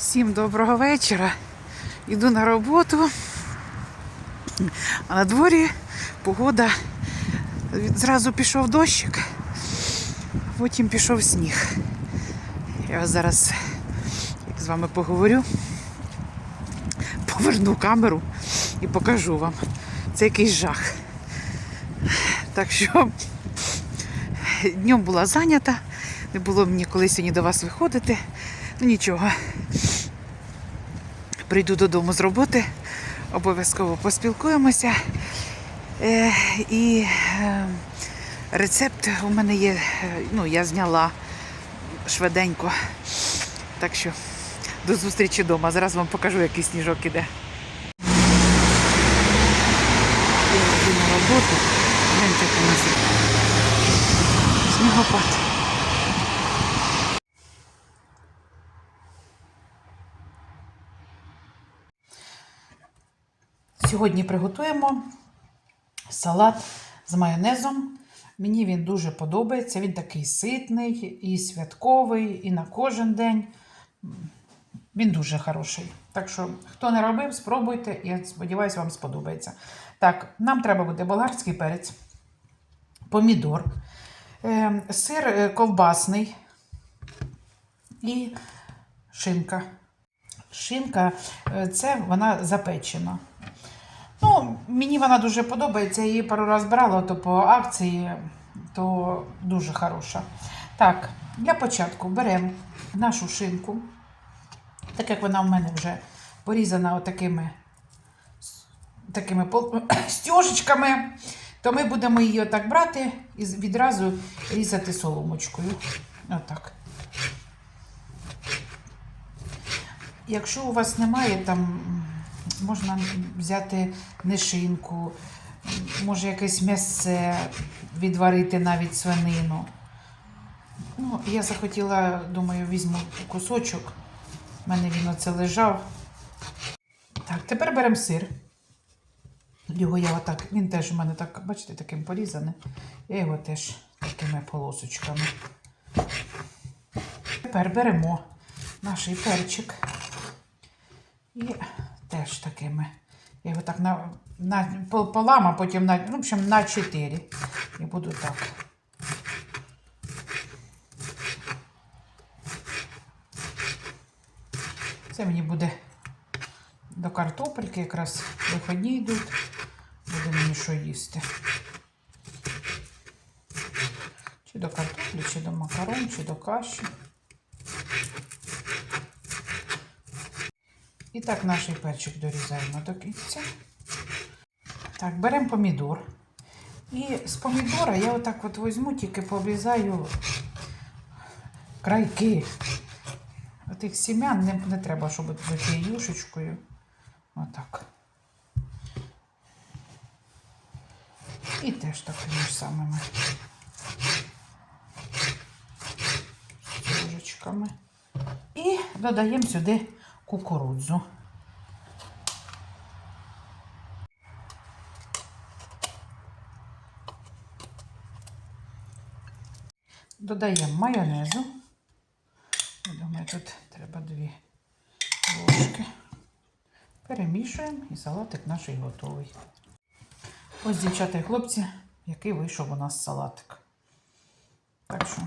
Всім доброго вечора. Йду на роботу. А на дворі погода. Зразу пішов дощик, потім пішов сніг. Я зараз як з вами поговорю, поверну камеру і покажу вам. Це якийсь жах. Так що днем була зайнята, не було мені коли сьогодні до вас виходити. Ну нічого. Прийду додому з роботи, обов'язково поспілкуємося. Е, і е, рецепт у мене є, е, ну, я зняла швиденько. Так що до зустрічі вдома. Зараз вам покажу, який сніжок іде. Я йду на роботу. Гляньте, як у нас снігопад. Сьогодні приготуємо салат з майонезом. Мені він дуже подобається. Він такий ситний, і святковий, і на кожен день. Він дуже хороший. Так що, хто не робив, спробуйте. Я сподіваюся, вам сподобається. Так, нам треба буде болгарський перець, помідор, е, сир е, ковбасний і шинка. Шинка е, це вона запечена. Ну, мені вона дуже подобається. Я її пару разів брала, то по акції, то дуже хороша. Так, для початку беремо нашу шинку, так як вона в мене вже порізана отакими такими стіжечками, то ми будемо її отак брати і відразу різати соломочкою. Отак. Якщо у вас немає там, можна взяти нишинку, може якесь м'ясце відварити навіть свинину. Ну, я захотіла, думаю, візьму кусочок. У мене він оце лежав. Так, тепер беремо сир. Його я отак, він теж у мене так, бачите, таким порізаний. Я його теж такими полосочками. Тепер беремо наш перчик. І теж такими. Я його так на, на пополам, а потім на, ну, в общем, на 4. І буду так. Це мені буде до картопельки, якраз виходні йдуть. Буде мені що їсти. Чи до картоплі, чи до макарон, чи до каші. І так наш перчик дорізаємо до кінця. Так, беремо помідор. І з помідора я отак от візьму, тільки пообрізаю крайки. Отих сім'ян не, не треба, щоб бути юшечкою. Отак. І теж такими ж самими ложечками. І додаємо сюди кукурудзу. Додаємо майонезу. Думаю, тут треба дві ложки. Перемішуємо і салатик наш готовий. Ось, дівчата і хлопці, який вийшов у нас салатик. Так що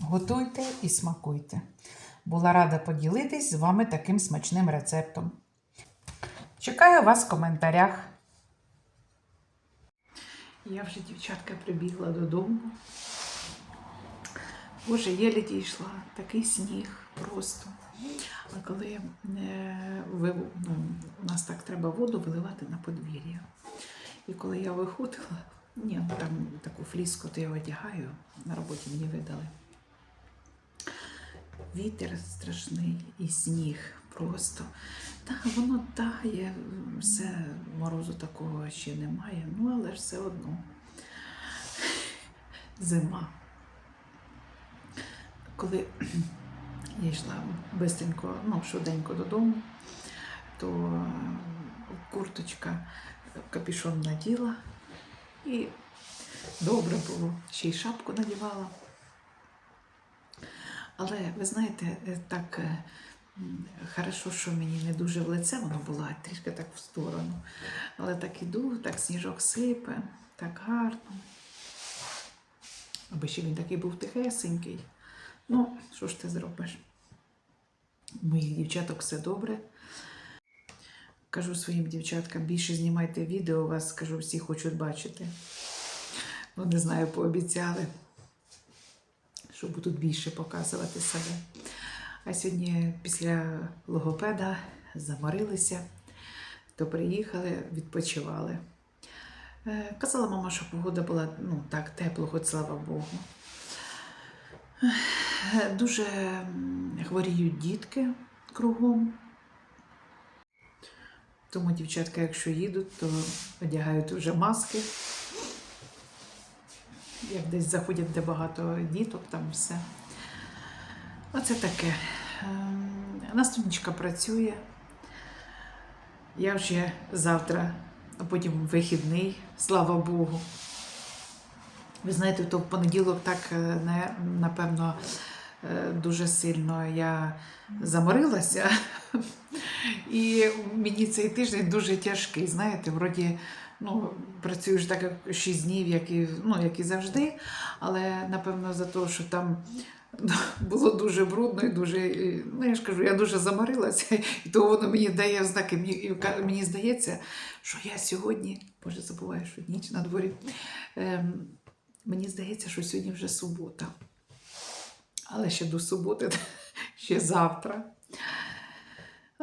готуйте і смакуйте. Була рада поділитись з вами таким смачним рецептом. Чекаю вас в коментарях. Я вже, дівчатка, прибігла додому. Боже, єлі дійшла, такий сніг просто. А коли е, ви, ну, у нас так треба воду виливати на подвір'я. І коли я виходила, ні, ну, там таку фліску то я одягаю, на роботі мені видали. Вітер страшний і сніг просто. Так, воно тає, все, морозу такого ще немає, ну але ж все одно. Зима. Коли я йшла бистренько, ну, швиденько додому, то курточка, капюшон наділа і добре було, ще й шапку надівала. Але ви знаєте, е, так е, Хорошо, що мені не дуже в лице воно було, а трішки так в сторону. Але так іду, так сніжок сипе, так гарно. Аби ще він такий був тихесенький. Ну, що ж ти зробиш? У моїх дівчаток все добре. Кажу своїм дівчаткам, більше знімайте відео, вас кажу, всі хочуть бачити. Ну, не знаю, пообіцяли, що будуть більше показувати себе. А сьогодні після логопеда заморилися, то приїхали, відпочивали. Е, Казала мама, що погода була ну, так тепло, хоч слава Богу. Е, Дуже хворіють дітки кругом. Тому дівчатка, якщо їдуть, то одягають вже маски. Як десь заходять, де багато діток, там все. Оце таке. Ем, Настунечка працює. Я вже завтра, а потім вихідний, слава Богу. Ви знаєте, то в понеділок так, не- напевно, е, дуже сильно я заморилася. І мені цей тиждень дуже тяжкий. Знаєте, вроді ну, працюєш так, як 6 днів, як і, ну, як і завжди, але напевно за те, що там було дуже брудно і дуже. Ну, я ж кажу, я дуже заморилася, і то воно мені дає знаки. Мені, мені здається, що я сьогодні, боже, забуваю, що ніч на дворі. Ем, мені здається, що сьогодні вже субота. Але ще до суботи, ще завтра.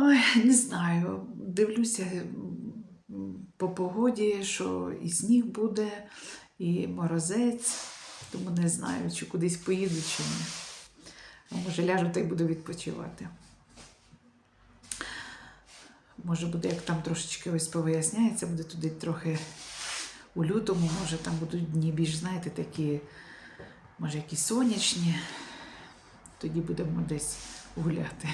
Ой, не знаю. Дивлюся по погоді, що і сніг буде, і морозець, тому не знаю, чи кудись поїду, чи ні. А може ляжу та й буду відпочивати. Може буде, як там трошечки ось повиясняється, буде туди трохи у лютому, може там будуть дні більш, знаєте, такі, може, якісь сонячні. Тоді будемо десь гуляти.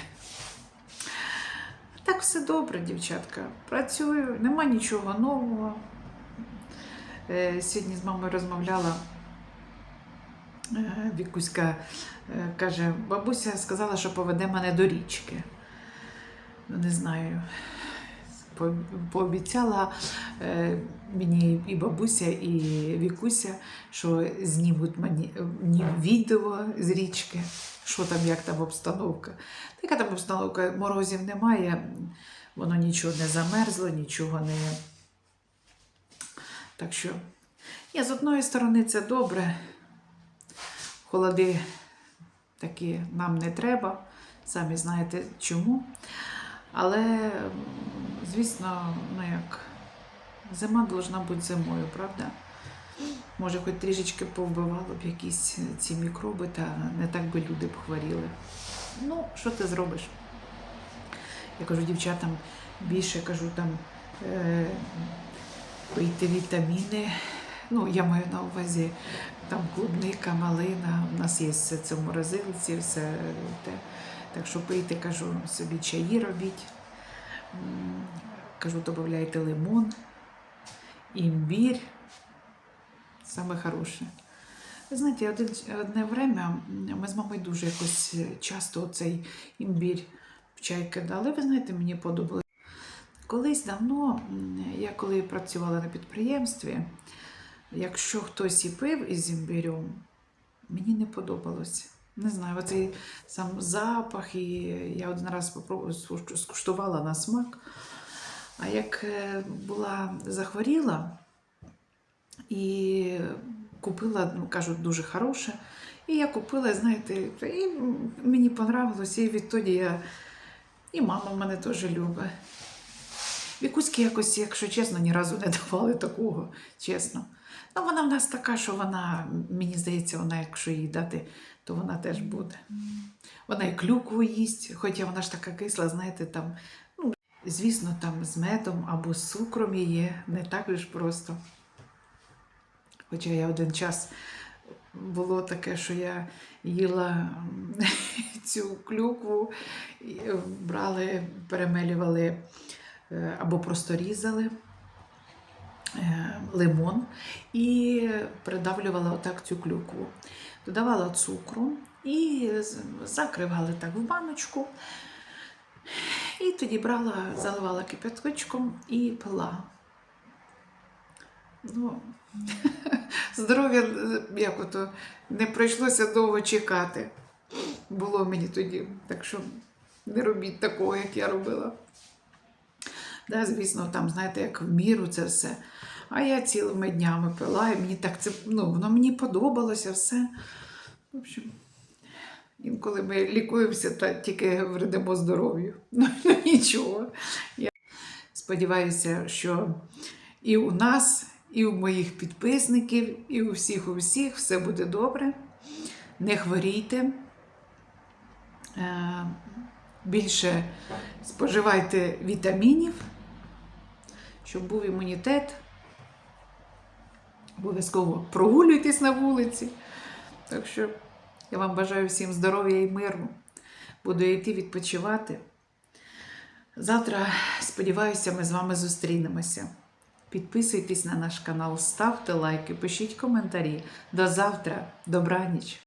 Так все добре, дівчатка. Працюю, нема нічого нового. Е, Сьогодні з мамою розмовляла. Е, Вікуська е, каже, бабуся сказала, що поведе мене до річки. Ну, не знаю. Пообіцяла мені і бабуся, і Вікуся, що знімуть мені відео з річки, що там, як там обстановка. Така там обстановка, морозів немає, воно нічого не замерзло, нічого не. Так що, ні, з одної сторони, це добре. Холоди такі нам не треба, самі знаєте чому. Але, звісно, ну як, зима должна бути зимою, правда? Може, хоч трішечки повбивало б якісь ці мікроби, та не так би люди б хворіли. Ну, що ти зробиш? Я кажу дівчатам більше кажу там е, пийте вітаміни. Ну, я маю на увазі там клубника, малина. У нас є все це в морозилці, все те. Так що пийте, кажу, собі чаї робіть. Кажу, додавайте лимон, імбір. Саме хороше. Ви знаєте, один, одне время ми з мамою дуже якось часто цей імбір в чай кидали. Ви знаєте, мені подобалось. Колись давно, я коли працювала на підприємстві, якщо хтось і пив із імбирем, мені не подобалось. Не знаю, оцей сам запах, і я один раз скуштувала на смак. А як е, була захворіла і купила, ну, кажуть, дуже хороше. І я купила, знаєте, і мені понравилось, і відтоді я. І мама мене теж любить. Вікуськи якось, якщо чесно, ні разу не давали такого, чесно. Ну, вона в нас така, що вона, мені здається, вона, якщо їй дати, то вона теж буде. Вона і клюкву їсть, хоча вона ж така кисла, знаєте, там, ну, звісно, там з медом або з цукром її, не так ж просто. Хоча я один час було таке, що я їла цю клюкву, брали, перемелювали е, або просто різали е, лимон і придавлювала отак цю клюкву. Додавала цукру і закривали так в баночку. І тоді брала, заливала кипяткочком і пила. Ну, здоров'я, е, як ото, не прийшлося довго чекати. Було мені тоді. Так що не робіть такого, як я робила. Да, звісно, там, знаєте, як в міру це все. А я цілими днями пила, і мені так це, ну, воно мені подобалося все. В общем, інколи ми лікуємося та тільки вредимо здоров'ю. Ну, нічого. Я сподіваюся, що і у нас, і у моїх підписників, і у всіх, у всіх все буде добре. Не хворійте. Е, Більше споживайте вітамінів, щоб був імунітет. Обов'язково прогулюйтесь на вулиці. Так що я вам бажаю всім здоров'я і миру. Буду йти відпочивати. Завтра, сподіваюся, ми з вами зустрінемося. Підписуйтесь на наш канал, ставте лайки, пишіть коментарі. До завтра, добраніч!